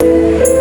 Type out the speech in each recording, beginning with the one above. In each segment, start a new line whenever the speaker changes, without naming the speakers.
หั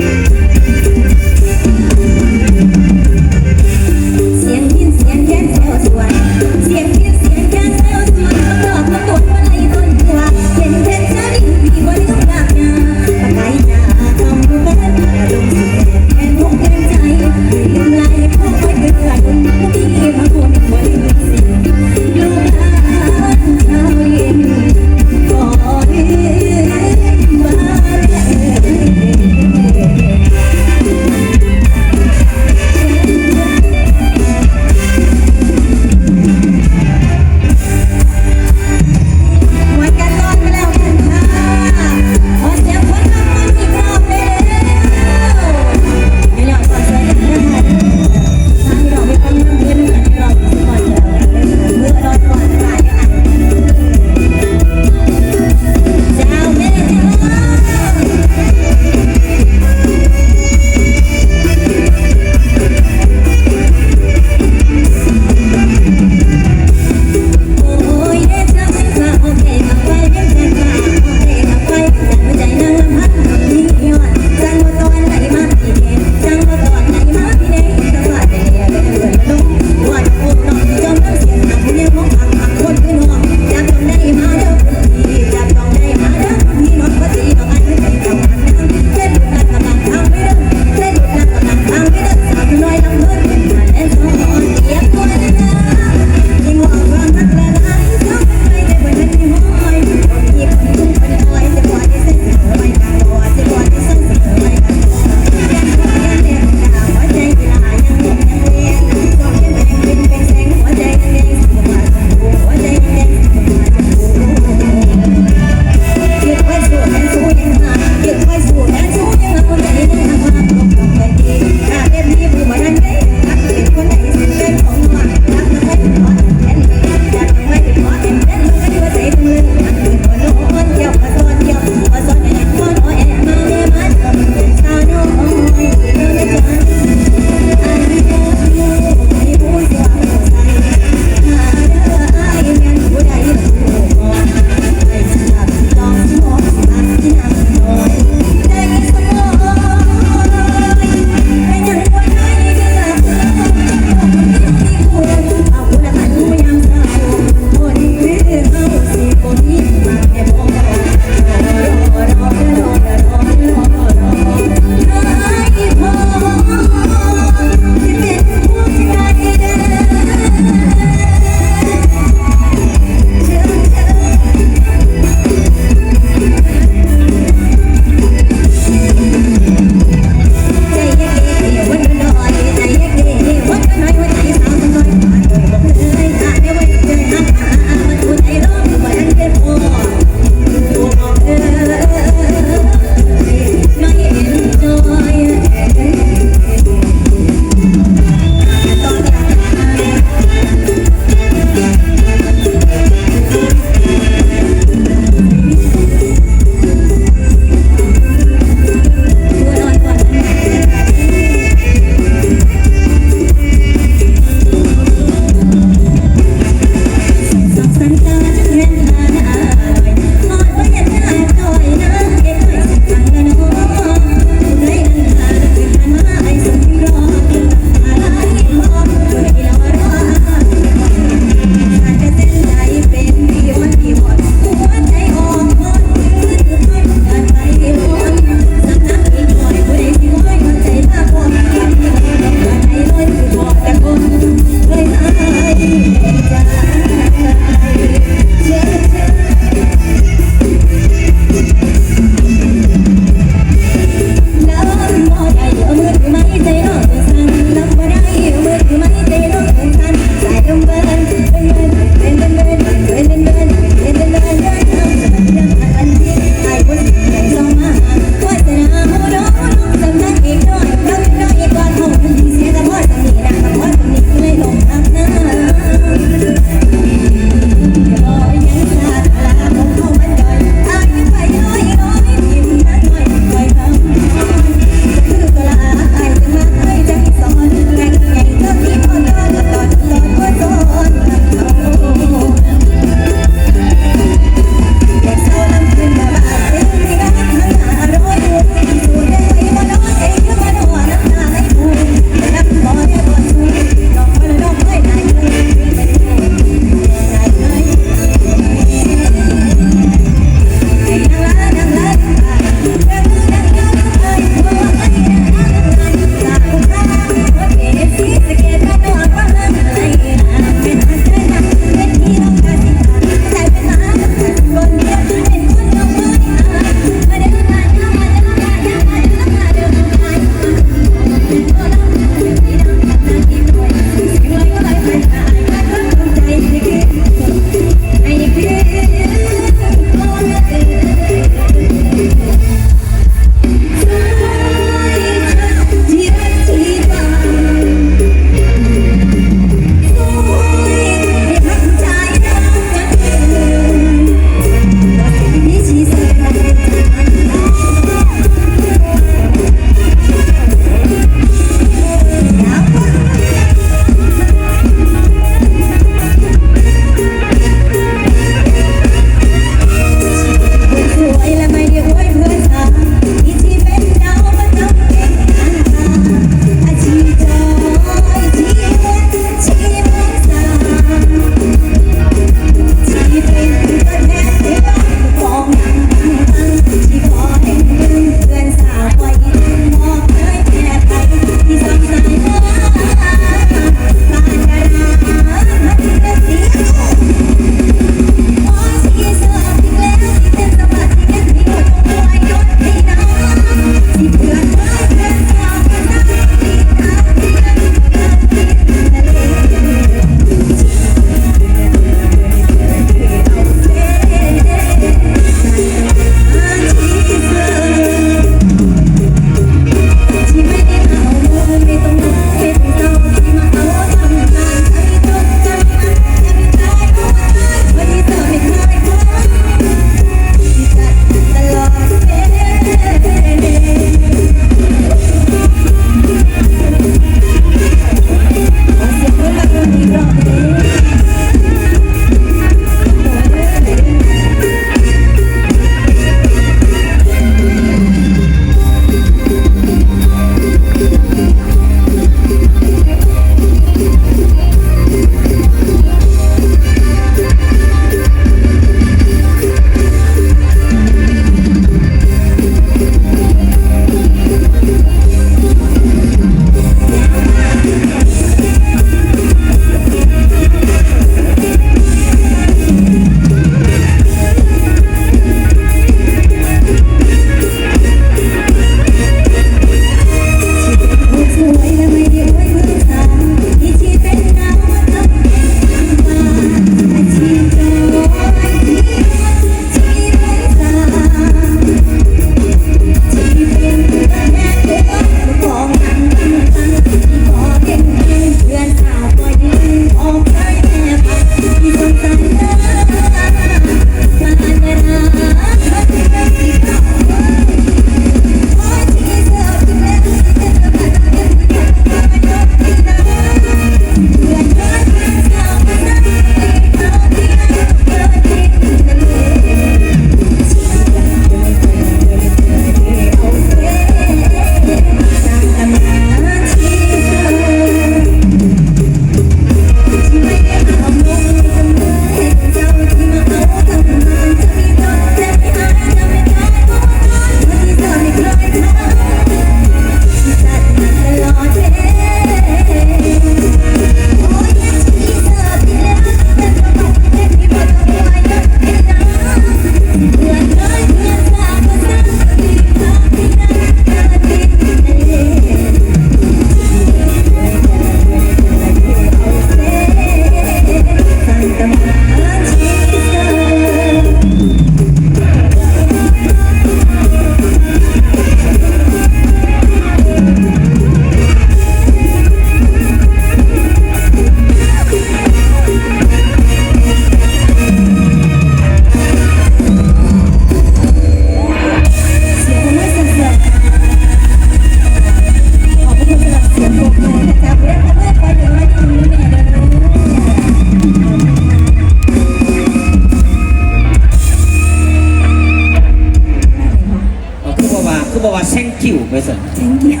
ไว้สั่น
thank you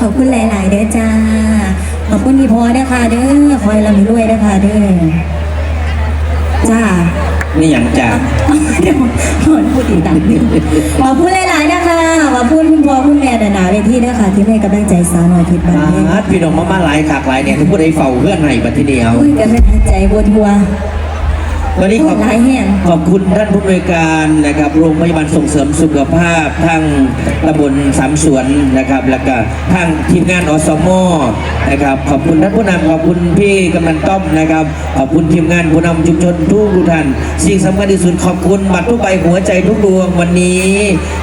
ขอบคุณหลาย ๆ เด้อจ้า ขอบคุณพี่พอเด้อค่ะเด้อคอยลำรวยเด้อค่ะเด้อจ้า
นี่อย่างจาก
เดี๋ยวขอพูดอีกต่างหนึ่งขอบคุณหลาย ๆ นะคะขอบคุณคุณพ่อคุณแม่ดานาเวทีเด้อค่ะ ที่ให้กำลังใจสาวน้อยทิพย์บ้านเอง
อาพี่น้องมามาหลายขากหลายเนี่ยทุกผู้ใดเฝ้าเพื่อนให้บัดทีเดียว
คุยกันไม่ทันใจบนทัวร์
วันนี้ขอบ
หลายแห่ง
ขอบคุณท่านผู้อำนวยการนะครับโรงพยาบาลส่งเสริมสุขภาพทั้งตำบลสามสวนนะครับแล้วก็ทั้งทีมงานอสมนะครับขอบคุณท่านผู้นำขอบคุณพี่กำนันต้อมนะครับ ขอบคุณทีมงานผู้นำชุมชนทุกท่านสิ่งสำคัญที่สุดขอบคุณบัตรทุกใบหัวใจทุกดวงวันนี้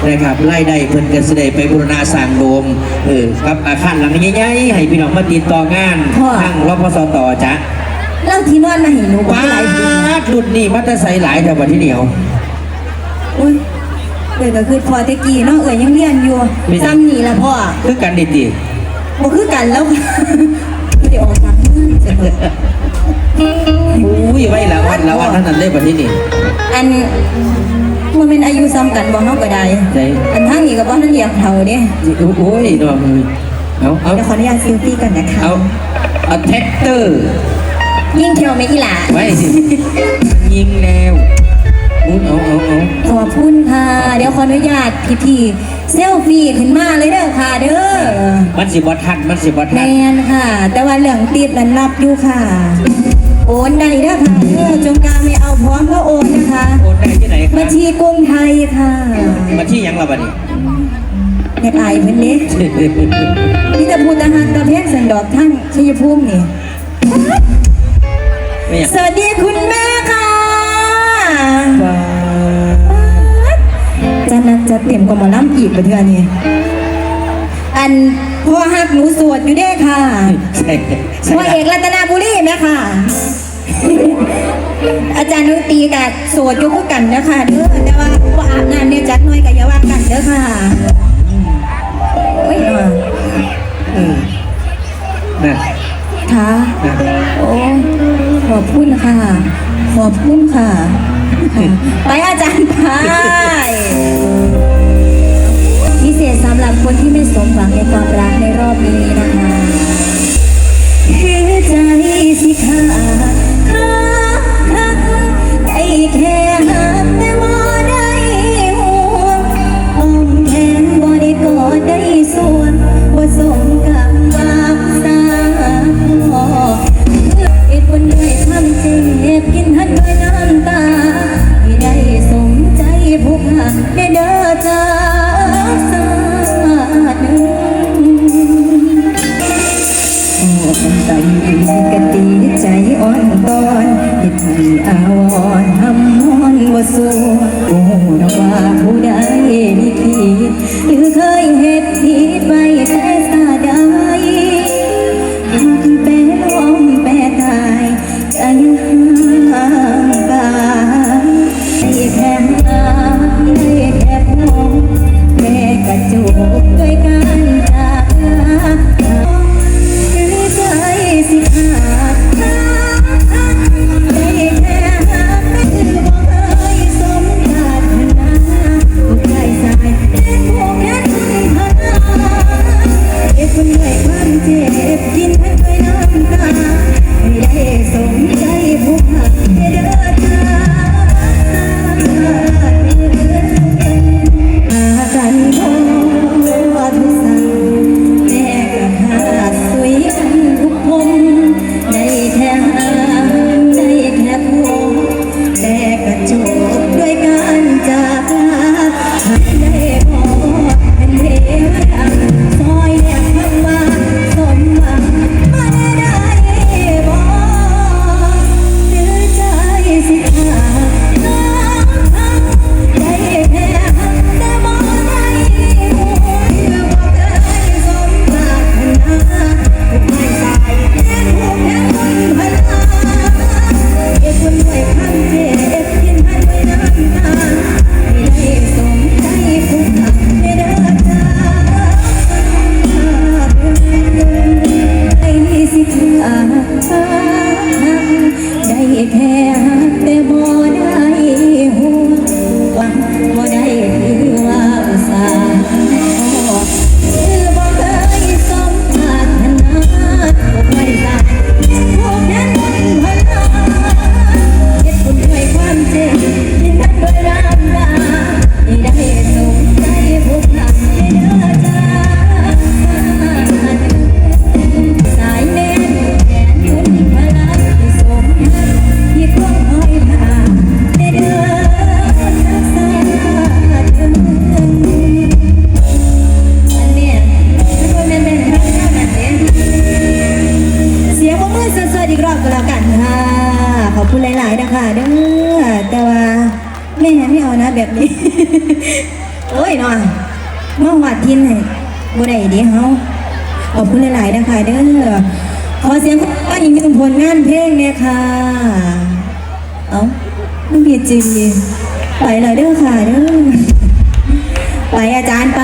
นะครับไล่ได้เพิ่นกันเสด็จไปบูรณาสร้างโดมเออครับอาคารหลังใหญ่ๆให้พี่น้องมาติดต่องานทางรพสตจ้ะ
เล่าที่นอนมาเห็นหนูบอก
ว้า
หลายที
ดรุ่นนี้มัตตอร์ไซค์หลายแต่วันที่เดียว
อุ้ยเอยก็คือพอตะกี้เนาะเอยยังเรียนอยู่
ไม่ใช่
ซ้ำนี่ละพ่อ
คือกันดิติ
บ่คือกันแล้วค่ะเดี๋ยวออกจากเมืองจะเปิด
อุ้ยไว้ละวันละวันเท่านั้นเลยวันที่นี่
อันมันเป็นอายุซ้ำกันบ่เฮาก็ได้
ใช่
อันทางนี้ก็บ่ทันเรียกเท่าเด้
โอ้ยนอนเอาเอา
เดี๋ยวขออนุญาตเซลฟี่กันนะคะ
เอาเอาแท็กเตอร์
ยิ่งเที่ยวไม่อีหล่า
ไว้สิยิงแล้วอุ๊ยเอาเอาเอา
ขอบคุณค่ะ เดี๋ยวขออนุญาตพี่ๆเซลฟี่ขึ้นมาเลยเด้อค่ะเด้อ
มันสิบทันมันสิบ
แม
ทัน
นค่ะ แต่ว่าเรื่องติดนั้นรับอยู่ค่ะ โอนได้เด้อค่ะเด้อจงการไม่เอาพร้อมก็โอนนะคะ
โอนได้ที่ไหนครั
บั
บ
ญชีกรุงไทยค่ะ
มาที่หยังละบัดนี้
เน็ตไอายเพิ่นเด้นี่จะพูดทหารตะเพกสันดอกท่านชัยภูมินี่
ไม่อยาก
สวัสดีคุณแม่ค่ะ
ว้า
จะนัดจะเตรียมกว่าหมอลำอีกประเทือนี่อันพ่อฮักหนูสวดอยู่เด้ค่ะ
ใช่ใช่
พ่อเอกรัตนบุรีไหมค่ะ อาจารย์ดนตรีกับโสดอยกคู่กันนะคะเด้อแต่ว่าว่าอาบน้ำเนี่ยจัดหน่อยกับยาว่ากันเด้อค่ะโอ้ยเนาะ
อืมนะ
ค่ะ
นะ
โอ้ ขอบคุณค่ะ ขอบคุณค่ะ ไปอาจารย์พายพิเศษสำหรับคนที่ไม่สมหวังในความรักในรอบนี้นะคะคือใจสิขาดขาดขาดได้แค่ บ่สู้โอ้นว่าผู้ใดมีผิดหรือเคยเหตุผิด ผ้าเด้อแต่ว่าไม่ไม่เอานะแบบนี้ โอ้ยนาะมาหวัดทิ้นให้บ่ได้ดีเฮาขอบคุณหลายๆนะคะเด้อขอเสียงป้าหญิงถึงผลงานเพลงเนี่ยค่ะเอ้าไม่มีจริงไปเลยเด้อค่ะเด้อไปอาจารย์ไป